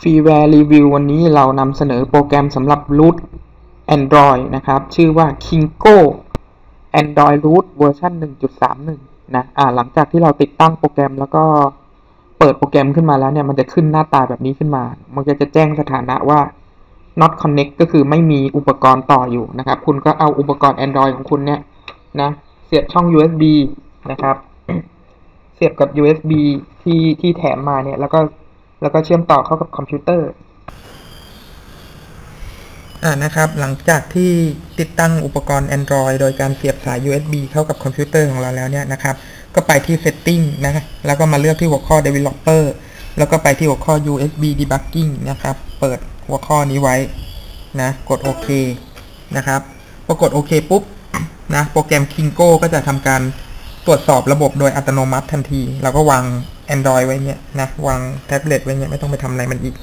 ฟรีแวร์รีวิววันนี้เรานำเสนอโปรแกรมสำหรับ root Android นะครับ ชื่อว่า Kingo Android root เวอร์ชัน1.31 นะอ่าหลังจากที่เราติดตั้งโปรแกรมแล้วก็เปิดโปรแกรมขึ้นมาแล้วเนี่ยมันจะขึ้นหน้าตาแบบนี้ขึ้นมา มันก็จะแจ้งสถานะว่า not connect ก็คือไม่มีอุปกรณ์ต่ออยู่นะครับ คุณก็เอาอุปกรณ์ Android ของคุณเนี่ยนะเสียบช่อง USB นะครับ เสียบกับ USB ที่ที่แถมมาเนี่ยแล้วก็ แล้วก็เชื่อมต่อเข้ากับคอมพิวเตอร์อ่านะครับ หลังจากที่ติดตั้งอุปกรณ์ Android โดยการเสียบสาย USB เข้ากับคอมพิวเตอร์ของเราแล้วเนี่ยนะครับ ก็ไปที่ Setting นะ แล้วก็มาเลือกที่หัวข้อ Developer แล้วก็ไปที่หัวข้อ USB Debugging นะครับ เปิดหัวข้อนี้ไว้นะ กดโอเคนะครับ พอกดโอเคปุ๊บนะ โปรแกรม Kingo ก็จะทำการตรวจสอบระบบโดยอัตโนมัติทันที เราก็วาง Android ไว้เนี่ยนะวางแท็บเล็ตไว้เนี่ยไม่ต้องไปทำอะไรมันอีก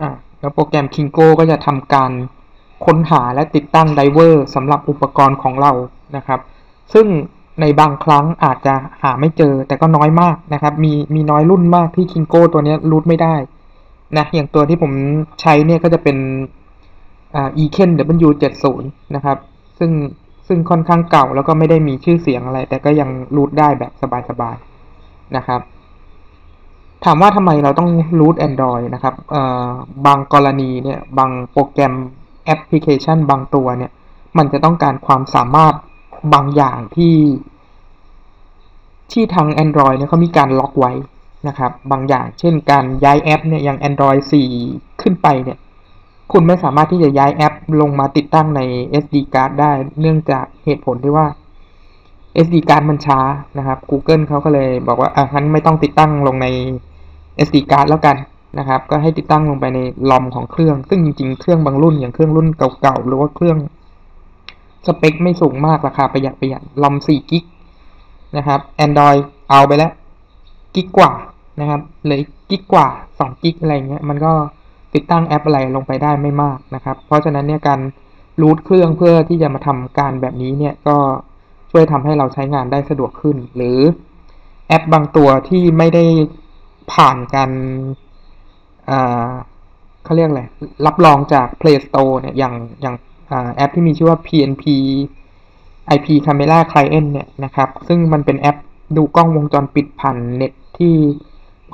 อ่าแล้วโปรแกรม Kingo ก็จะทำการค้นหาและติดตั้งไดเวอร์สำหรับอุปกรณ์ของเรานะครับ ซึ่งในบางครั้งอาจจะหาไม่เจอแต่ก็น้อยมากนะครับ มีมีน้อยรุ่นมากที่ Kingo ตัวนี้รูทไม่ได้นะอย่างตัวที่ผมใช้เนี่ยก็จะเป็นอ่า Eken W70 นะครับ ซึ่ง ซึ่งค่อนข้างเก่าแล้วก็ไม่ได้มีชื่อเสียงอะไร แต่ก็ยังรูทได้แบบสบายๆนะครับ ถามว่าทำไมเราต้องรูท Android นะครับบางกรณีเนี่ย บางโปรแกรมแอปพลิเคชันบางตัวเนี่ย มันจะต้องการความสามารถบางอย่างที่ที่ทาง Android เนี่ยเขามีการล็อกไว้นะครับ บางอย่าง เช่นการย้ายแอปเนี่ยอย่าง Android 4 ขึ้นไปเนี่ย คุณไม่สามารถที่จะย้ายแอปลงมาติดตั้งใน SD card ได้ เนื่องจากเหตุผลที่ว่า SD card มันช้านะครับ Google เขาก็เลยบอกว่าอะงั้นไม่ต้องติดตั้งลงใน SD card แล้วกันนะครับ ก็ให้ติดตั้งลงไปในลอมของเครื่อง ซึ่งจริงๆ เครื่องบางรุ่นอย่างเครื่องรุ่นเก่าๆ หรือว่าเครื่องสเปคไม่สูงมากราคาประหยัดประหยัดลอม4กิกนะครับ Android เอาไปแล้วกิกกว่านะครับเลยกิกกว่า 2 กิกอะไรเงี้ย มันก็ ติดตั้งแอปอะไรลงไปได้ไม่มากนะครับ เพราะฉะนั้นเนี่ยการรูทเครื่องเพื่อที่จะมาทำการแบบนี้เนี่ยก็ช่วยทำให้เราใช้งานได้สะดวกขึ้น หรือแอปบางตัวที่ไม่ได้ผ่านการอ่าเขาเรียกอะไรรับรองจาก Play Store เนี่ยอย่างอย่างแอปที่มีชื่อว่า PNP IP Camera Client เนี่ยนะครับ ซึ่งมันเป็นแอปดูกล้องวงจรปิดผ่านเน็ตที่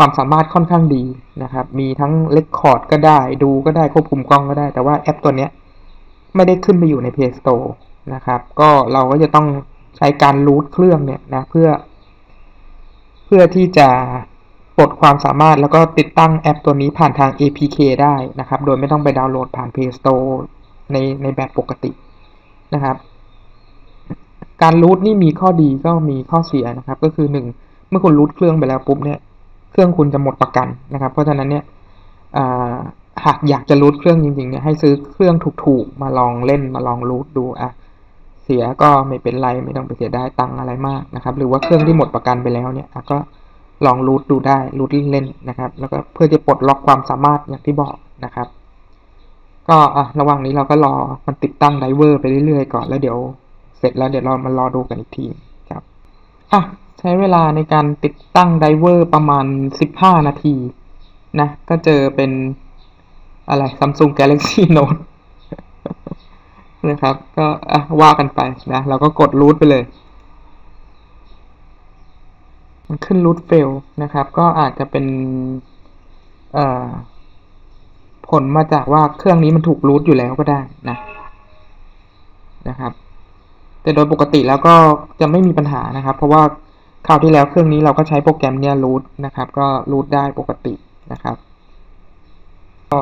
ความสามารถค่อนข้างดีนะครับ มีทั้งเลคคอร์ดก็ได้ ดูก็ได้ควบคุมกล้องก็ได้ แต่ว่าแอปตัวเนี้ยไม่ได้ขึ้นไปอยู่ใน Play Store นะครับ ก็เราก็จะต้องใช้การรูทเครื่องเนี่ยนะเพื่อ เพื่อที่จะปลดความสามารถแล้วก็ติดตั้งแอปตัวนี้ผ่านทาง APK ได้นะครับ โดยไม่ต้องไปดาวน์โหลดผ่าน Play Store ในในแบบปกตินะครับ การรูทนี่มีข้อดีก็มีข้อเสียนะครับ ก็คือหนึ่งเมื่อคุณรูทเครื่องไปแล้วปุ๊บเนี่ย เครื่องคุณจะหมดประกันนะครับ เพราะฉะนั้นเนี่ยหากอยากจะรูทเครื่องจริงๆเนี่ยให้ซื้อเครื่องถูกๆ มาลองเล่นมาลองรูทดูอะเสียก็ไม่เป็นไรไม่ต้องไปเสียได้ตังอะไรมากนะครับ หรือว่าเครื่องที่หมดประกันไปแล้วเนี่ยก็ลองรูทดูได้รูทเล่นๆนะครับ แล้วก็เพื่อจะปลดล็อกความสามารถอย่างที่บอกนะครับ ก็อะระหว่างนี้เราก็รอมันติดตั้งไดเวอร์ไปเรื่อยๆก่อนแล้วเดี๋ยวเสร็จแล้วเดี๋ยวเรามารอดูกันอีกทีครับอะ ใช้เวลาในการติดตั้งไดเวอร์ประมาณ 15 นาทีนะ ก็เจอเป็นอะไร Samsung Galaxy Note นะครับ ก็อะว่ากันไปนะ เราก็กดรูทไปเลย มันขึ้นรูทเฟลนะครับ ก็อาจจะเป็นผลมาจากว่าเครื่องนี้มันถูกรูทอยู่แล้วก็ได้นะนะครับ แต่โดยปกติแล้วก็จะไม่มีปัญหานะครับ เพราะว่า คราวที่แล้วเครื่องนี้เราก็ใช้โปรแกรมเนี้ยรูทนะครับ ก็รูทได้ปกตินะครับ ก็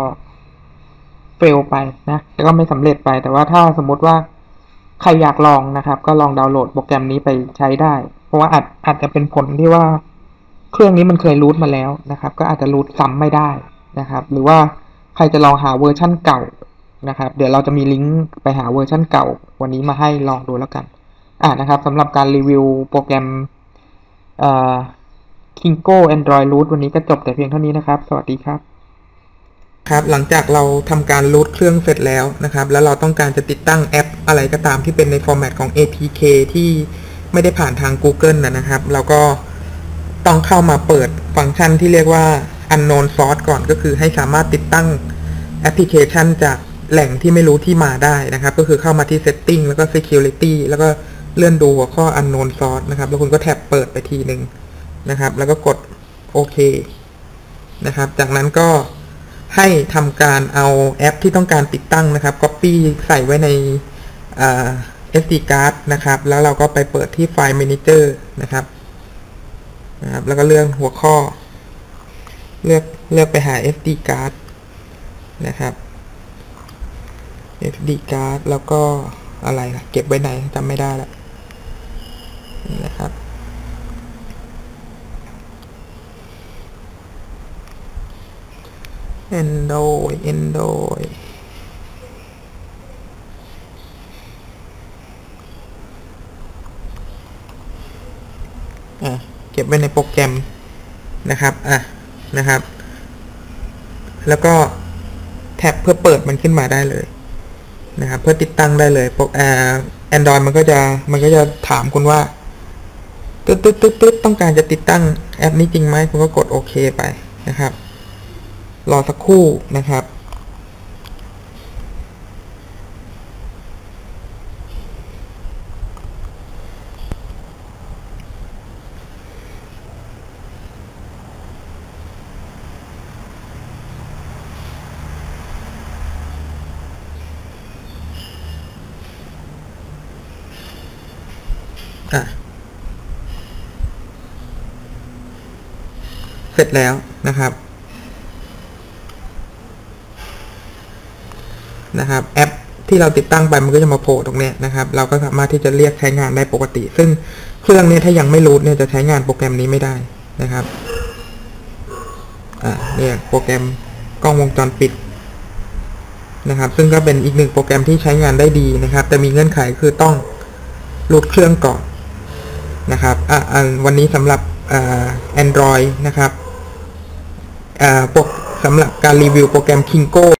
เฟลไปนะแล้วก็ไม่สำเร็จไป แต่ว่าถ้าสมมติว่าใครอยากลองนะครับ ก็ลองดาวน์โหลดโปรแกรมนี้ไปใช้ได้ เพราะว่าอาจอาจจะเป็นผลที่ว่าเครื่องนี้มันเคยรูทมาแล้วนะครับ ก็อาจจะรูทซ้ำไม่ได้นะครับ หรือว่าใครจะลองหาเวอร์ชั่นเก่านะครับ เดี๋ยวเราจะมีลิงก์ไปหาเวอร์ชั่นเก่า วันนี้มาให้ลองดูแล้วกัน อ่านะครับสำหรับการรีวิวโปรแกรม อ่า Kingo Android Root วันนี้ก็จบแต่เพียงเท่านี้นะครับ สวัสดีครับครับหลังจากเราทำการรูทเครื่องเสร็จแล้วนะครับ แล้วเราต้องการจะติดตั้งแอปอะไรก็ตามที่เป็นในฟอร์แมตของ APK ที่ไม่ได้ผ่านทาง Google นะครับ เราก็ต้องเข้ามาเปิดฟังก์ชันที่เรียกว่า unknown source ก่อนก็คือให้สามารถติดตั้งแอปพลิเคชันจากแหล่งที่ไม่รู้ที่มาได้นะครับ ก็คือเข้ามาที่ setting แล้วก็ security แล้วก็ เลื่อนดูหัวข้อ unknown source นะครับ แล้วคุณก็แท็บเปิดไปทีหนึ่งนะครับ แล้วก็กดโอเคนะครับ จากนั้นก็ให้ทำการเอาแอปที่ต้องการติดตั้งนะครับ copy ใส่ไว้ใน SD card นะครับ แล้วเราก็ไปเปิดที่ไฟล์ manager นะครับนะครับ แล้วก็เลือกหัวข้อ เลือกเลือกไปหา SD card นะครับ SD card แล้วก็อะไรนะเก็บไว้ไหนจำไม่ได้แล้ว นะครับ Android Android อะเก็บไว้ในโปรแกรมนะครับ อะ นะครับ แล้วก็แท็บเพื่อเปิดมันขึ้นมาได้เลยนะครับ เพื่อติดตั้งได้เลยโปรแอนดรอยมันก็จะมันก็จะถามคุณว่า ตึ๊ดตึ๊ดตึ๊ดตึ๊ดต้องการจะติดตั้งแอปนี้จริงไหมคุณก็กดโอเคไปนะครับ รอสักครู่นะครับ อะ เสร็จแล้วนะครับนะครับแอปที่เราติดตั้งไปมันก็จะมาโผล่ตรงนี้นะครับ เราก็สามารถที่จะเรียกใช้งานได้ปกติ ซึ่งเครื่องนี้ถ้ายังไม่รูทเนี่ยจะใช้งานโปรแกรมนี้ไม่ได้นะครับอ่าเนี่ยโปรแกรมกล้องวงจรปิดนะครับ ซึ่งก็เป็นอีกหนึ่งโปรแกรมที่ใช้งานได้ดีนะครับ แต่มีเงื่อนไขคือต้องรูทเครื่องก่อนนะครับอะวันนี้สำหรับอ่า Android นะครับ สำหรับการรีวิวโปรแกรม Kingo